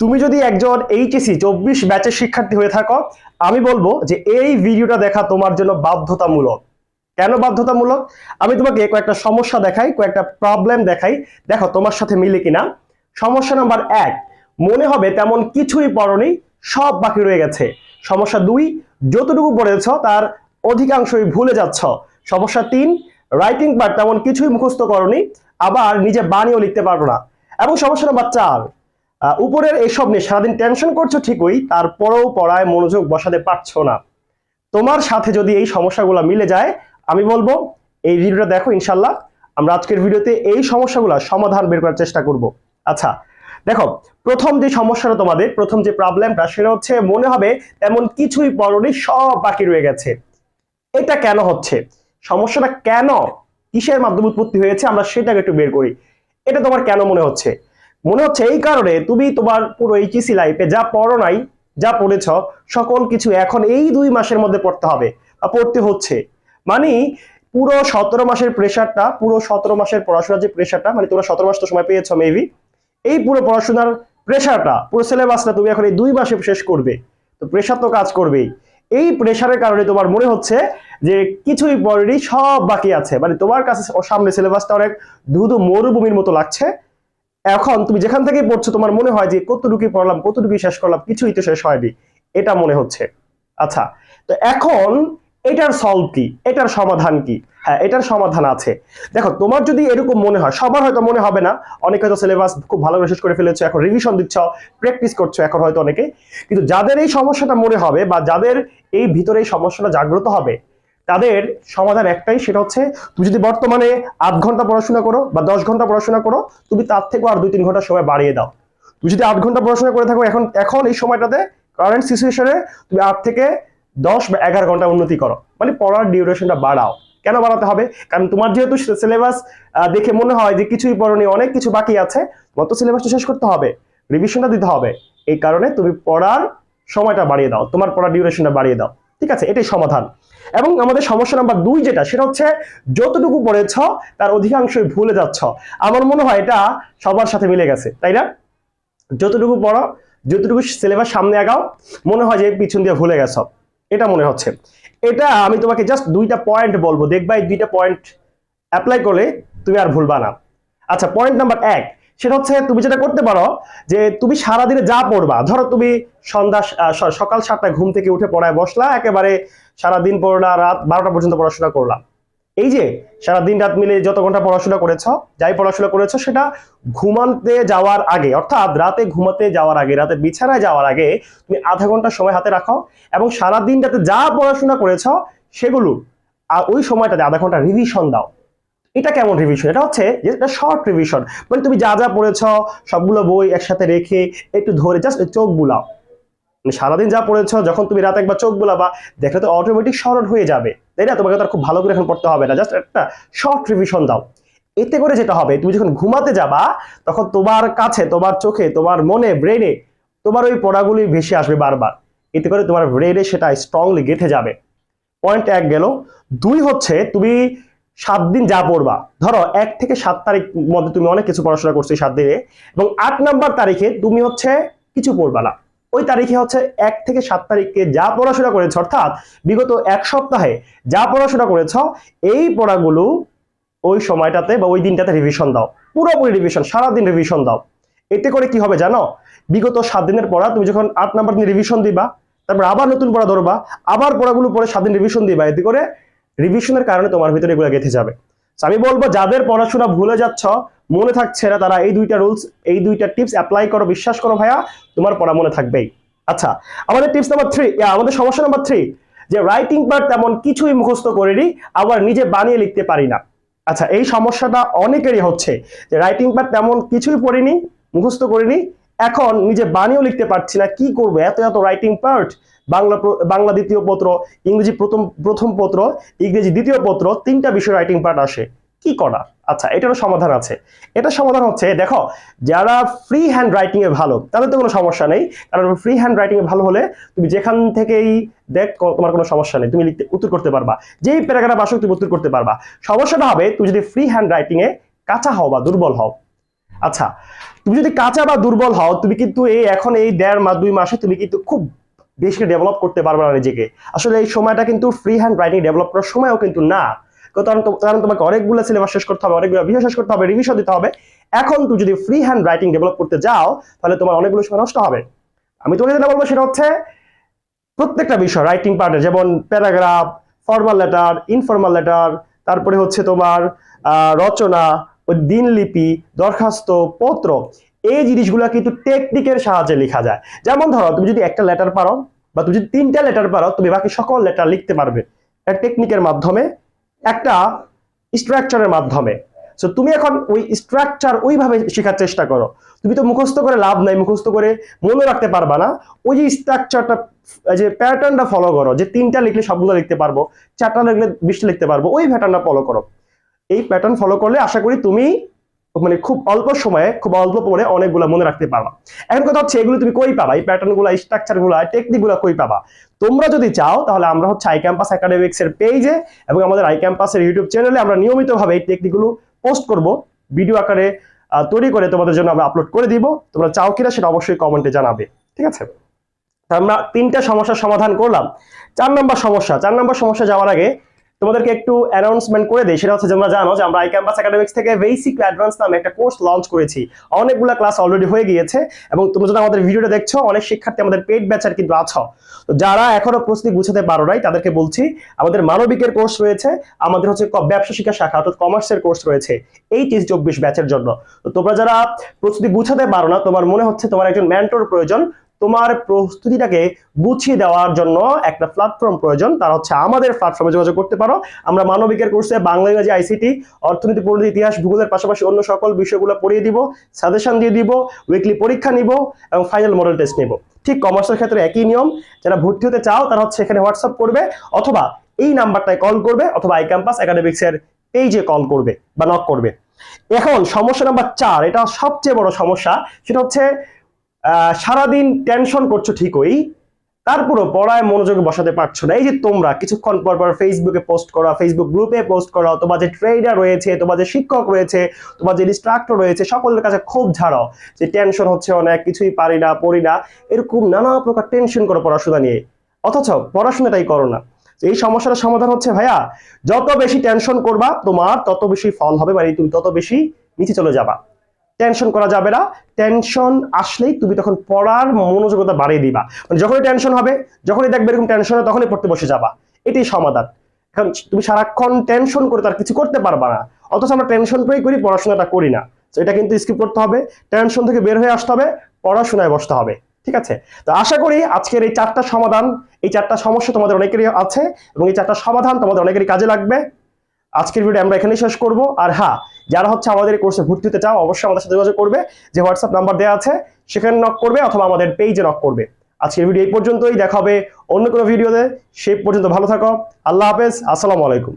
তুমি যদি একজন এইচএসি চব্বিশ ব্যাচের শিক্ষার্থী হয়ে থাকো, আমি বলব যে এই ভিডিওটা দেখা তোমার জন্য বাধ্যতামূলক। কেন বাধ্যতামূলক? আমি তোমাকে কয়েকটা সমস্যা দেখাই, কয়েকটা প্রবলেম দেখাই। দেখো তোমার সাথে মিলে কিনা। সমস্যা নাম্বার এক, মনে হবে তেমন কিছুই পড়নি, সব বাকি রয়ে গেছে। সমস্যা দুই, যতটুকু পড়েছ তার অধিকাংশই ভুলে যাচ্ছ। সমস্যা তিন রাইটিং পার্ট তেমন কিছুই মুখস্থ করনি, আবার নিজে বানিয়েও লিখতে পারব না। এবং সমস্যা নাম্বার চার উপরের এইসব নিয়ে সারাদিন টেনশন করছ ঠিকই, তারপরেও পড়ায় মনোযোগ বসাতে পারছ না। তোমার সাথে যদি এই সমস্যাগুলো মিলে যায়, আমি বলব, এই ভিডিওটা দেখো ইনশাল্লাহ। আমরা আজকের ভিডিওতে এই সমস্যাগুলো সমাধান বের করার চেষ্টা করব। আচ্ছা দেখো, প্রথম যে সমস্যাটা তোমাদের, প্রথম যে প্রবলেমটা সেটা হচ্ছে মনে হবে তেমন কিছুই পড়নি, সব বাকি রয়ে গেছে। এটা কেন হচ্ছে? সমস্যাটা কেন কিসের মাধ্যমে উৎপত্তি হয়েছে? আমরা সেটাকে একটু বের করি। এটা তোমার কেন মনে হচ্ছে? মনে হচ্ছে এই কারণে তুমি তোমার পুরো এইচএসি লাইফে যা পড়ো নাই, যা পড়েছ, সকল কিছু এখন এই দুই মাসের মধ্যে পড়তে হবে বা পড়তে হচ্ছে। মানে পুরো সতেরো মাসের প্রেশারটা পুরো সতেরো মাসের পড়াশোনার যে প্রেশারটা মানে তোমরা সতেরো মাস তো সময় পেয়েছ মেবি এই পুরো পড়াশোনার প্রেশারটা পুরো সিলেবাসটা তুমি এখন এই দুই মাসে শেষ করবে। তো প্রেশার তো কাজ করবেই। এই প্রেশারের কারণে তোমার মনে হচ্ছে যে কিছুই পড়েনি, সব বাকি আছে। মানে তোমার কাছে সামনে সিলেবাসটা অনেক ধুধু মরুভূমির মতো লাগছে। এখন তুমি যেখান থেকেই পড়ছো, তোমার মনে হয় যে কতটুকু পড়লাম কতটুকু শেষ করলাম, কিছুই তো শেষ হয়নি। এটা মনে হচ্ছে। আচ্ছা তো এখন এটার সলভ কি? এটার সমাধান কি? হ্যাঁ এটার সমাধান আছে। দেখো, তোমার যদি এরকম মনে হয়, সবার হয়তো মনে হবে না, অনেকে হয়তো সিলেবাস খুব ভালো শেষ করে ফেলেছো, এখন রিভিশন দিচ্ছ প্র্যাকটিস করছ এখন হয়তো অনেকে। কিন্তু যাদের এই সমস্যাটা মনে হবে বা যাদের এই ভিতরে এই সমস্যাটা জাগ্রত হবে তাদের সমাধান একটাই, সেটা হচ্ছে তুমি যদি বর্তমানে আট ঘণ্টা পড়াশোনা করো বা দশ ঘণ্টা পড়াশোনা করো, তুমি তার থেকেও আর দুই তিন ঘণ্টা সময় বাড়িয়ে দাও। তুমি যদি আট ঘণ্টা পড়াশোনা করে থাকো, এখন এখন এই সময়টাতে কারেন্ট সিচুয়েশনে তুমি আট থেকে দশ বা এগারো ঘণ্টা উন্নতি করো। মানে পড়ার ডিউরেশনটা বাড়াও। কেন বাড়াতে হবে? কারণ তোমার যেহেতু সিলেবাস দেখে মনে হয় যে কিছুই পড়নি, অনেক কিছু বাকি আছে, তোমার তো সিলেবাসটা শেষ করতে হবে। রিভিশনটা দিতে হবে। এই কারণে তুমি পড়ার সময়টা বাড়িয়ে দাও, তোমার পড়ার ডিউরেশনটা বাড়িয়ে দাও। ঠিক আছে? এটাই সমাধান। এবং আমাদের সমস্যা নাম্বার দুই যেটা, সেটা হচ্ছে যতটুকু পড়েছ, তার অধিকাংশই ভুলে যাচ্ছ। আমার মনে হয় এটা সবার সাথে মিলে গেছে, তাই না? যতটুকু পড়ো, যতটুকু সিলেবাস সামনে আগাও, মনে হয় যে পিছন দিয়ে ভুলে গেছ। এটা মনে হচ্ছে। এটা আমি তোমাকে জাস্ট দুইটা পয়েন্ট বলব। দেখবা এই দুইটা পয়েন্ট অ্যাপ্লাই করলে তুমি আর ভুলবা না। আচ্ছা পয়েন্ট নাম্বার এক, সেটা হচ্ছে তুমি যেটা করতে পারো, যে তুমি সারাদিনে যা পড়বা, ধরো তুমি সন্ধ্যা সকাল সাতটায় ঘুম থেকে উঠে পড়ায় বসলা, একেবারে সারাদিন পড়লা, রাত বারোটা পর্যন্ত পড়াশোনা করলা। এই যে সারা দিন রাত মিলে যত ঘণ্টা পড়াশোনা করেছ, যাই পড়াশোনা করেছ, সেটা ঘুমাতে যাওয়ার আগে, অর্থাৎ রাতে ঘুমাতে যাওয়ার আগে, রাতে বিছানায় যাওয়ার আগে, তুমি আধা ঘণ্টা সময় হাতে রাখো এবং সারা দিনটাতে যা পড়াশোনা করেছ, সেগুলো আর ওই সময়টাতে আধা ঘণ্টা রিভিশন দাও। এটা কেমন রিভিশন এটা হচ্ছে যে, এটা শর্ট রিভিশন মানে তুমি যা যা পড়েছ, সবগুলো বই একসাথে রেখে, একটু ধরে জাস্ট চোখ বুলাও। মানে সারাদিন যা পড়েছ, যখন তুমি রাতে একবার চোখ বোলাবা, দেখলে তো অটোমেটিক স্মরণ হয়ে যাবে। তাই না? তোমাকে তো খুব ভালো করে এখন পড়তে হবে না। জাস্ট একটা শর্ট রিভিশন দাও। এতে করে যেটা হবে, তুমি যখন ঘুমাতে যাবা, তখন তোমার কাছে, তোমার চোখে, তোমার মনে ব্রেনে তোমার ওই পড়াগুলি ভেসে আসবে বারবার। এতে করে তোমার ব্রেনে সেটা স্ট্রংলি গেঁথে যাবে। পয়েন্ট এক গেল, দুই হচ্ছে তুমি সাত দিন যা পড়বা। ধরো, এক থেকে সাত তারিখ মধ্যে তুমি অনেক কিছু পড়াশোনা করছ সাত দিনে, এবং আট নাম্বার তারিখে তুমি হচ্ছে কিছু পড়বা না। ওই তারিখে হচ্ছে এক থেকে সাত তারিখে যা পড়াশোনা করেছ, অর্থাৎ বিগত এক সপ্তাহে যা পড়াশোনা করেছ, এই পড়াগুলো ওই সময়টাতে বা ওই দিনটাতে রিভিশন দাও। পুরোপুরি রিভিশন সারাদিন রিভিশন দাও। এতে করে কি হবে জানো? বিগত সাত দিনের পড়া তুমি যখন আট নাম্বার দিনে রিভিশন দিবা, তারপর আবার নতুন পড়া ধরবা, আবার পড়াগুলো পরে সাত দিন রিভিশন দিবা, এতে করে রিভিশনের কারণে তোমার ভিতরে এগুলো গেঁথে যাবে। আমি বলব, যাদের পড়াশোনা ভুলে যাচ্ছ মনে থাকছে না তারা এই দুইটা রুলস এই দুইটা টিপস অ্যাপ্লাই করো, বিশ্বাস করো ভাইয়া, তোমার পড়া মনে থাকবেই। আচ্ছা আমাদের টিপস নাম্বার থ্রি আমাদের সমস্যা নাম্বার থ্রি যে রাইটিং পার্ট তেমন কিছুই মুখস্থ করিনি, আবার নিজে বানিয়ে লিখতে পারি না। আচ্ছা এই সমস্যাটা অনেকেরই হচ্ছে, যে রাইটিং পার্ট তেমন কিছুই পড়িনি, মুখস্থ করিনি, এখন নিজে বানিয়েও লিখতে পারছি না, কি করব? এত এত রাইটিং পার্ট বাংলা বাংলা দ্বিতীয় পত্র, ইংরেজি প্রথম প্রথম পত্র, ইংরেজি দ্বিতীয় পত্র, তিনটা বিষয় রাইটিং পার্ট আসে। কি করা আচ্ছা এটারও সমাধান আছে। এটা সমাধান হচ্ছে, দেখো, যারা ফ্রি হ্যান্ড রাইটিং এ ভালো, তাদের তো কোনো সমস্যা নেই। কারণ ফ্রি হ্যান্ড রাইটিং এ ভালো হলে তুমি যেখান থেকেই দেখ তোমার কোনো সমস্যা নেই। তুমি লিখতে, উত্তর করতে পারবা। যেই প্যারাগ্রাফ আসুক, তুমি উত্তর করতে পারবা। সমস্যাটা হবে, তুমি যদি ফ্রি হ্যান্ড রাইটিং এ কাঁচা হও বা দুর্বল হও আচ্ছা তুমি যদি কাঁচা বা দুর্বল হও, তুমি কিন্তু এই এখন এই দেড় মাস, দুই মাসে তুমি কিন্তু খুব বেশি ডেভেলপ করতে পারবে না নিজেকে। আসলে এই সময়টা কিন্তু ফ্রি হ্যান্ড রাইটিং ডেভেলপ করার সময়ও কিন্তু না। কারণ তোমাকে অনেকগুলো সিলেবাস শেষ করতে হবে, অনেকগুলো বিষয় শেষ করতে হবে রিভিশন দিতে হবে। এখন তুমি যদি ফ্রি হ্যান্ড রাইটিং ডেভেলপ করতে যাও, তাহলে তোমার অনেকগুলো সময় নষ্ট হবে। আমি তোমাকে যেটা বলব সেটা হচ্ছে, প্রত্যেকটা বিষয় রাইটিং পার্টে যেমন paragraph formal letter informal letter তারপরে হচ্ছে তোমার রচনা দিনলিপি, দরখাস্ত, পত্র, এই জিনিসগুলো কিন্তু টেকনিকের সাহায্যে লেখা যায়। যেমন ধরো, তুমি যদি একটা লেটার পারো, বা তুমি যদি তিনটা লেটার পারো, তুমি বাকি সকল লেটার লিখতে পারবে। টেকনিকের মাধ্যমে একটা স্ট্রাকচারের মাধ্যমে। সো তুমি এখন ওই স্ট্রাকচার ওইভাবে শেখার চেষ্টা করো। তুমি তো মুখস্থ করে লাভ নাই, মুখস্থ করে মনে রাখতে পারবা না। ওই যে স্ট্রাকচারটা যে প্যাটার্নটা ফলো করো, যে তিনটা লিখলে সবগুলো লিখতে পারব, চারটা লিখলে বিশটা লিখতে পারব, ওই প্যাটার্নটা ফলো করো। এই প্যাটার্ন ফলো করলে আশা করি তুমি মানে খুব অল্প সময়ে, খুব অল্প পরে অনেকগুলো মনে রাখতে পারবা। এখন কথা হচ্ছে, এগুলো তুমি কই পাবা? এই প্যাটার্নগুলা স্ট্রাকচারগুলা টেকনিকগুলা কই পাবা? তোমরা যদি চাও, তাহলে আমরা হচ্ছে আই ক্যাম্পাস একাডেমিক্স এর পেজে এবং আমাদের আই ক্যাম্পাসের ইউটিউব চ্যানেলে আমরা নিয়মিতভাবে এই টেকনিকগুলো পোস্ট করব। ভিডিও আকারে তৈরি করে তোমাদের জন্য আমরা আপলোড করে দিব। তোমরা চাও কিনা সেটা অবশ্যই কমেন্টে জানাবে। ঠিক আছে? আমরা তিনটা সমস্যার সমাধান করলাম। চার নম্বর সমস্যা, চার নম্বর সমস্যা যাওয়ার আগে তোমাদেরকে একটু অ্যানাউন্সমেন্ট করে দিই, সেটা হচ্ছে তোমরা জানো যে আমরা আই ক্যাম্পাস একাডেমিক্স থেকে বেসিক অ্যাডভান্স নামে একটা কোর্স লঞ্চ করেছি। অনেকগুলো ক্লাস অলরেডি হয়ে গিয়েছে এবং তোমরা যদি আমাদের ভিডিওটা দেখছ, অনেক শিক্ষার্থী আমাদের পেড ব্যাচার কিন্তু আছো। তো যারা এখনও প্রস্তুতি গুছাতে পারো নাই, তাদেরকে বলছি, আমাদের মানবিকের কোর্স রয়েছে, আমাদের হচ্ছে ব্যবসা শিক্ষা শাখা অর্থাৎ কমার্সের কোর্স রয়েছে এই টিস চব্বিশ ব্যাচের জন্য। তো তোমরা যারা প্রস্তুতি গুছাতে পারো না, তোমার মনে হচ্ছে তোমার একজন মেন্টর প্রয়োজন তোমার প্রস্তুতিটাকে গুছিয়ে দেওয়ার জন্য একটা প্ল্যাটফর্ম প্রয়োজন। তার হচ্ছে আমাদের প্ল্যাটফর্মে যোগাযোগ করতে পারো। আমরা মানবিকের কোর্সে বাংলা ইংরেজি আইসিটি অর্থনীতি পরিধি ইতিহাস, ভূগোলের পাশাপাশি অন্য সকল বিষয়গুলো পড়িয়ে দিব সাজেশন দিয়ে দিব উইকলি পরীক্ষা নিব এবং ফাইনাল মডেল টেস্ট নিব। ঠিক কমার্সের ক্ষেত্রে একই নিয়ম। যারা ভর্তি হতে চাও, তারা হচ্ছে এখানে হোয়াটসঅ্যাপ করবে অথবা এই নাম্বারটায় কল করবে অথবা আই ক্যাম্পাস একাডেমিক্সের পেজে কল করবে বা নক করবে। এখন সমস্যা নাম্বার চার, এটা সবচেয়ে বড় সমস্যা, সেটা হচ্ছে সারাদিন টেনশন করছ ঠিকই, তারপরও পড়ায় মনোযোগে বসাতে পারছ না। এই যে তোমরা, কিছুক্ষণ পর পর ফেসবুকে পোস্ট করা ফেসবুক গ্রুপে পোস্ট করা তোমার যে ট্রেডার রয়েছে তোমার যে শিক্ষক রয়েছে তোমার যে ইনস্ট্রাক্টর রয়েছে, সকলের কাছে খুব ঝাড়াও, যে টেনশন হচ্ছে অনেক, কিছুই পারি না, পড়ি না, এরকম নানা প্রকার টেনশন করো পড়াশোনা নিয়ে। অথচ পড়াশোনাটাই করো না। এই সমস্যাটার সমাধান হচ্ছে, ভাইয়া, যত বেশি টেনশন করবা, তোমার তত বেশি ফল হবে মানে তুমি তত বেশি নিচে চলে যাবা। টেনশন করা যাবে না। টেনশন আসলেই তুমি তখন পড়ার মনোযোগতা বাড়িয়ে দিবা। মানে যখনই টেনশন হবে, যখনই দেখবে এরকম টেনশন হয় তখনই পড়তে বসে যাবা। এটাই সমাধান। এখন তুমি সারাক্ষণ টেনশন করে তার কিছু করতে পারবা না। অথচ আমরা টেনশন করেই করি, পড়াশোনাটা করি না। তো এটা কিন্তু স্কিপ করতে হবে। টেনশন থেকে বের হয়ে আসতে হবে, পড়াশোনায় বসতে হবে। ঠিক আছে? তো আশা করি আজকের এই চারটা সমাধান, এই চারটা সমস্যা তোমাদের অনেকেরই আছে এবং এই চারটা সমাধান তোমাদের অনেকেরই কাজে লাগবে। আজকের ভিডিও আমরা এখানেই শেষ করব। আর হ্যাঁ যারা হচ্ছে আমাদের এই কোর্সে ভর্তি হতে চাও, অবশ্যই আমাদের সাথে যোগাযোগ করবে। যে হোয়াটসঅ্যাপ নাম্বার দেওয়া আছে, সেখানে নক করবে অথবা আমাদের পেজে নক করবে। আজকের ভিডিও এই পর্যন্তই। দেখা হবে অন্য কোনো ভিডিওতে সেই পর্যন্ত ভালো থাকো। আল্লাহ হাফেজ। আসসালামু আলাইকুম।